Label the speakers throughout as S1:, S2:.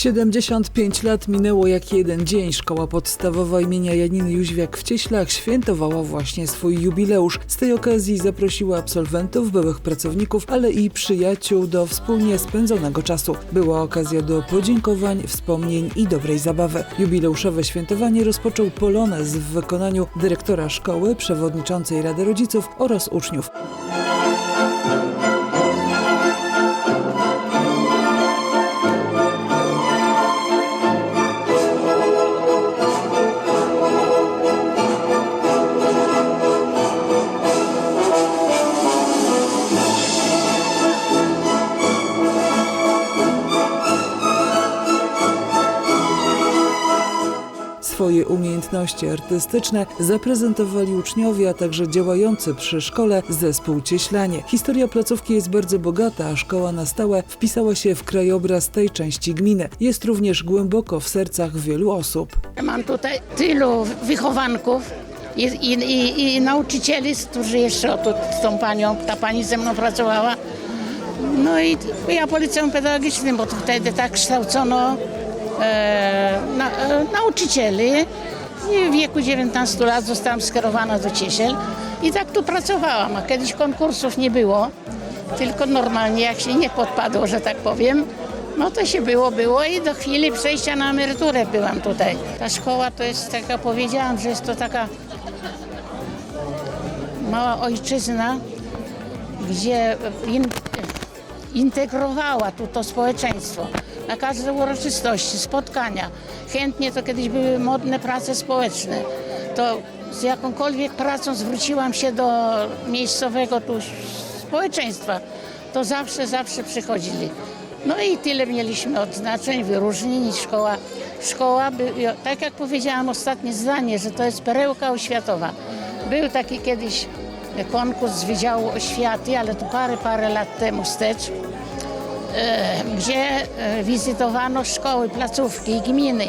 S1: 75 lat minęło jak jeden dzień. Szkoła podstawowa imienia Janiny Jóźwiak w Cieślach świętowała właśnie swój jubileusz. Z tej okazji zaprosiła absolwentów, byłych pracowników, ale i przyjaciół do wspólnie spędzonego czasu. Była okazja do podziękowań, wspomnień i dobrej zabawy. Jubileuszowe świętowanie rozpoczął Polonez w wykonaniu dyrektora szkoły, przewodniczącej Rady Rodziców oraz uczniów. Swoje umiejętności artystyczne zaprezentowali uczniowie, a także działający przy szkole zespół Cieślanie. Historia placówki jest bardzo bogata, a szkoła na stałe wpisała się w krajobraz tej części gminy. Jest również głęboko w sercach wielu osób.
S2: Mam tutaj tylu wychowanków i, i, i, i nauczycieli, którzy jeszcze tu, z tą panią, ta pani ze mną pracowała. No i ja po liceum pedagogicznym, bo wtedy tak kształcono na, e, nauczycieli. I w wieku 19 lat zostałam skierowana do Ciesiel i tak tu pracowałam, a kiedyś konkursów nie było, tylko normalnie jak się nie podpadło, że tak powiem, no to się było, było i do chwili przejścia na emeryturę byłam tutaj. Ta szkoła to jest taka, powiedziałam, że jest to taka mała ojczyzna, gdzie in, integrowała tu to społeczeństwo. Na każde uroczystości, spotkania. Chętnie to kiedyś były modne prace społeczne. To z jakąkolwiek pracą zwróciłam się do miejscowego tu społeczeństwa. To zawsze, zawsze przychodzili. No i tyle mieliśmy odznaczeń, wyróżnień. Szkoła, szkoła by, tak jak powiedziałam ostatnie zdanie, że to jest perełka oświatowa. Był taki kiedyś konkurs z Wydziału Oświaty, ale to parę, parę lat temu wstecz, gdzie e, wizytowano szkoły, placówki i gminy.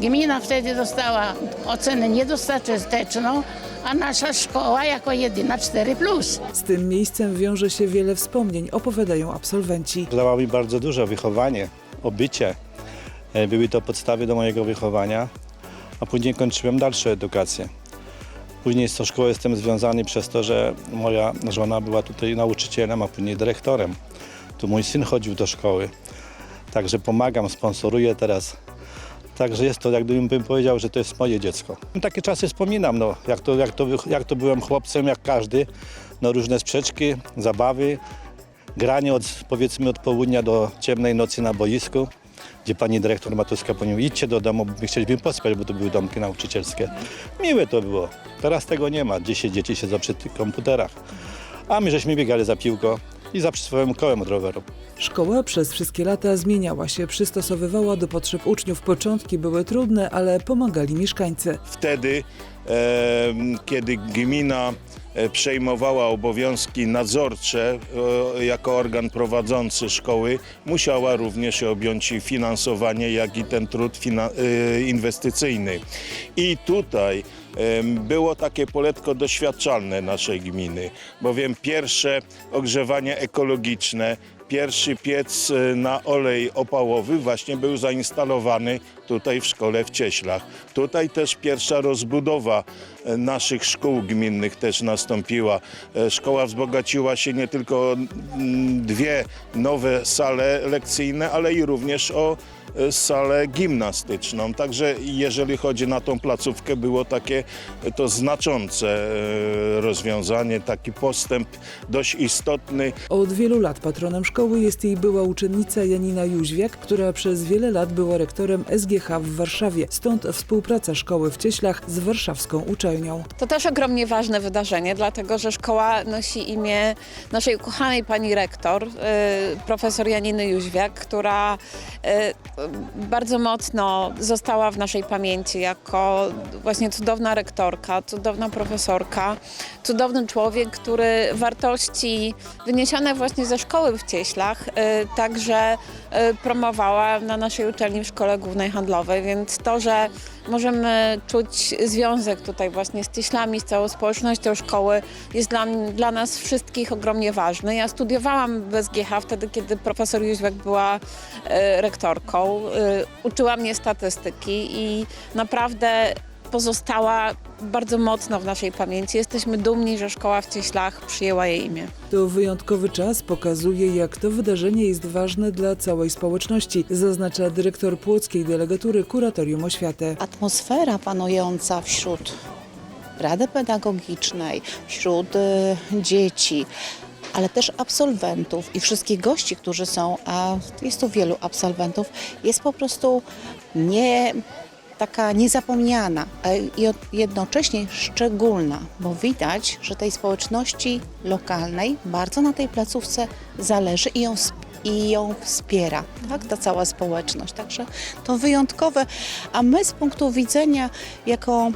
S2: Gmina wtedy dostała ocenę niedostateczną, a nasza szkoła jako jedyna 4+.
S1: Z tym miejscem wiąże się wiele wspomnień, opowiadają absolwenci.
S3: Dało mi bardzo dużo wychowanie, obycie. E, Były to podstawy do mojego wychowania, a później kończyłem dalszą edukację. Później z tą szkołą jestem związany przez to, że moja żona była tutaj nauczycielem, a później dyrektorem. Tu mój syn chodził do szkoły. Także pomagam, sponsoruję teraz. Także jest to, jak gdybym powiedział, że to jest moje dziecko. Takie czasy wspominam, no, jak, to, jak, to, jak to byłem chłopcem, jak każdy. No, różne sprzeczki, zabawy, granie od, powiedzmy od południa do ciemnej nocy na boisku, gdzie pani dyrektor Matuska powiedziała, idźcie do domu, bo my chcieliśmy pospać, bo to były domki nauczycielskie. Miłe to było. Teraz tego nie ma. Dzisiaj dzieci siedzą przy komputerach. A my żeśmy biegali za piłką i za swoim kołem od roweru.
S1: Szkoła przez wszystkie lata zmieniała się, przystosowywała do potrzeb uczniów. Początki były trudne, ale pomagali mieszkańcy.
S4: wtedy, em, kiedy gmina e, przejmowała obowiązki nadzorcze e, jako organ prowadzący szkoły, musiała również objąć i finansowanie, jak i ten trud fina- e, inwestycyjny. I tutaj było takie poletko doświadczalne naszej gminy, bowiem pierwsze ogrzewanie ekologiczne, Pierwszy piec e, na olej opałowy właśnie był zainstalowany tutaj w szkole w Cieślach. Tutaj też pierwsza rozbudowa e, naszych szkół gminnych też nastąpiła. E, Szkoła wzbogaciła się nie tylko o mm, dwie nowe sale lekcyjne, ale i również o salę gimnastyczną. Także jeżeli chodzi na tą placówkę, było takie to znaczące rozwiązanie, taki postęp dość istotny.
S1: Od wielu lat patronem szkoły jest jej była uczennica Janina Jóźwiak, która przez wiele lat była rektorem SGH w Warszawie. Stąd współpraca szkoły w Cieślach z warszawską uczelnią.
S5: To też ogromnie ważne wydarzenie, dlatego że szkoła nosi imię naszej ukochanej pani rektor, y, profesor Janiny Jóźwiak, która y, bardzo mocno została w naszej pamięci jako właśnie cudowna rektorka, cudowna profesorka, cudowny człowiek, który wartości wyniesione właśnie ze szkoły w Cieślach y, także y, promowała na naszej uczelni w Szkole Głównej Handlowej, więc to, że możemy czuć związek tutaj właśnie z cieślami, z całą społecznością szkoły jest dla, dla nas wszystkich ogromnie ważny. Ja studiowałam w SGH wtedy, kiedy profesor Jóźwiak była e, rektorką. Uczyła mnie statystyki i naprawdę pozostała bardzo mocno w naszej pamięci. Jesteśmy dumni, że szkoła w Cieślach przyjęła jej imię.
S1: To wyjątkowy czas pokazuje, jak to wydarzenie jest ważne dla całej społeczności, zaznacza dyrektor płockiej delegatury Kuratorium Oświaty.
S6: atmosfera panująca wśród Rady Pedagogicznej, wśród y, dzieci, ale też absolwentów i wszystkich gości, którzy są, a jest tu wielu absolwentów, jest po prostu nie taka niezapomniana i jednocześnie szczególna, bo widać, że tej społeczności lokalnej bardzo na tej placówce zależy i ją i ją wspiera, tak, ta cała społeczność. Także to wyjątkowe, a my z punktu widzenia jako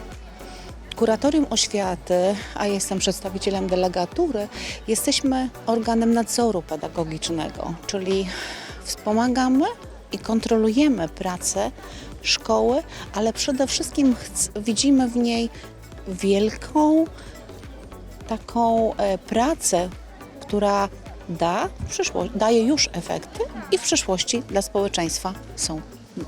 S6: Kuratorium Oświaty, a jestem przedstawicielem delegatury, jesteśmy organem nadzoru pedagogicznego, czyli wspomagamy i kontrolujemy pracę szkoły, ale przede wszystkim widzimy w niej wielką taką e, pracę, która da w przyszło- daje już efekty i w przyszłości dla społeczeństwa są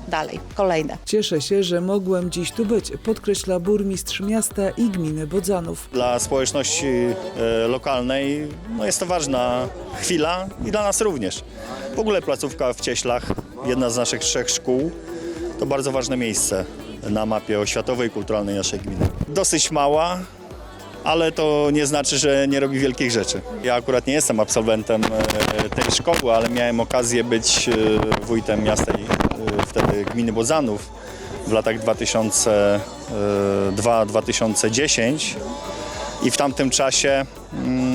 S6: dalej, kolejne.
S1: Cieszę się, że mogłem dziś tu być, podkreśla burmistrz miasta i gminy Bodzanów.
S7: Dla społeczności e, lokalnej no jest to ważna chwila i dla nas również. W ogóle placówka w Cieślach, jedna z naszych trzech szkół, to bardzo ważne miejsce na mapie oświatowej i kulturalnej naszej gminy. Dosyć mała, ale to nie znaczy, że nie robi wielkich rzeczy. Ja akurat nie jestem absolwentem e, tej szkoły, ale miałem okazję być e, wójtem miasta e, wtedy gminy Bodzanów w latach 2002-2010 i w tamtym czasie mm,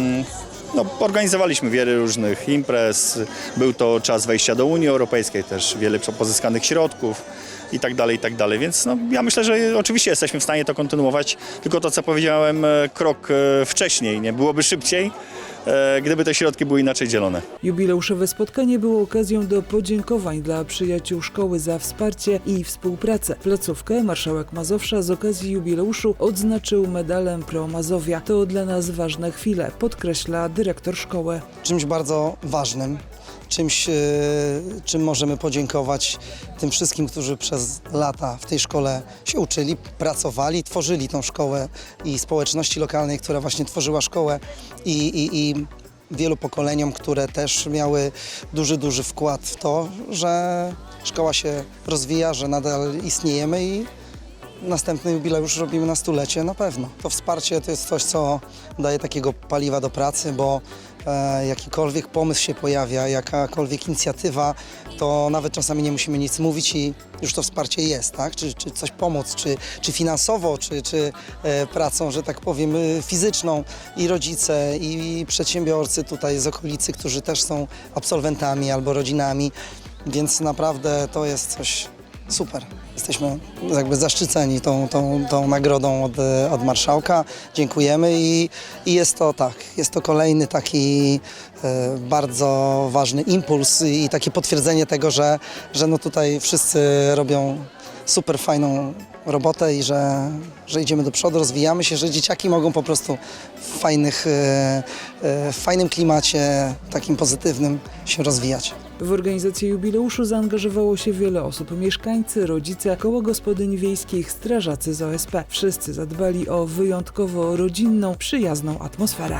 S7: no, organizowaliśmy wiele różnych imprez. Był to czas wejścia do Unii Europejskiej, też wiele pozyskanych środków i tak dalej, i tak dalej. Więc no, ja myślę, że oczywiście jesteśmy w stanie to kontynuować, tylko to, co powiedziałem, e, krok e, wcześniej, nie byłoby szybciej, gdyby te środki były inaczej dzielone.
S1: Jubileuszowe spotkanie było okazją do podziękowań dla przyjaciół szkoły za wsparcie i współpracę. Placówkę marszałek Mazowsza z okazji jubileuszu odznaczył medalem Pro Mazowia. To dla nas ważne chwile, podkreśla dyrektor szkoły.
S8: czymś bardzo ważnym, czymś, e, czym możemy podziękować tym wszystkim, którzy przez lata w tej szkole się uczyli, pracowali, tworzyli tą szkołę i społeczności lokalnej, która właśnie tworzyła szkołę i, i, i wielu pokoleniom, które też miały duży, duży wkład w to, że szkoła się rozwija, że nadal istniejemy i Następny jubileusz robimy na stulecie, na pewno. To wsparcie to jest coś, co daje takiego paliwa do pracy, bo e, jakikolwiek pomysł się pojawia, jakakolwiek inicjatywa, to nawet czasami nie musimy nic mówić i już to wsparcie jest, tak? Czy, czy coś pomóc, czy, czy finansowo, czy, czy e, pracą, że tak powiem, e, fizyczną. I rodzice, i przedsiębiorcy tutaj z okolicy, którzy też są absolwentami albo rodzinami, więc naprawdę to jest coś super. Jesteśmy jakby zaszczyceni tą, tą, tą nagrodą od, od marszałka. Dziękujemy i, i jest to tak, jest to kolejny taki e, bardzo ważny impuls i takie potwierdzenie tego, że, że no tutaj wszyscy robią super fajną robotę i że, że idziemy do przodu, rozwijamy się, że dzieciaki mogą po prostu w, fajnych, e, e, w fajnym klimacie, takim pozytywnym się rozwijać.
S1: W organizację jubileuszu zaangażowało się wiele osób, mieszkańcy, rodzice, koło gospodyń wiejskich, strażacy z OSP. Wszyscy zadbali o wyjątkowo rodzinną, przyjazną atmosferę.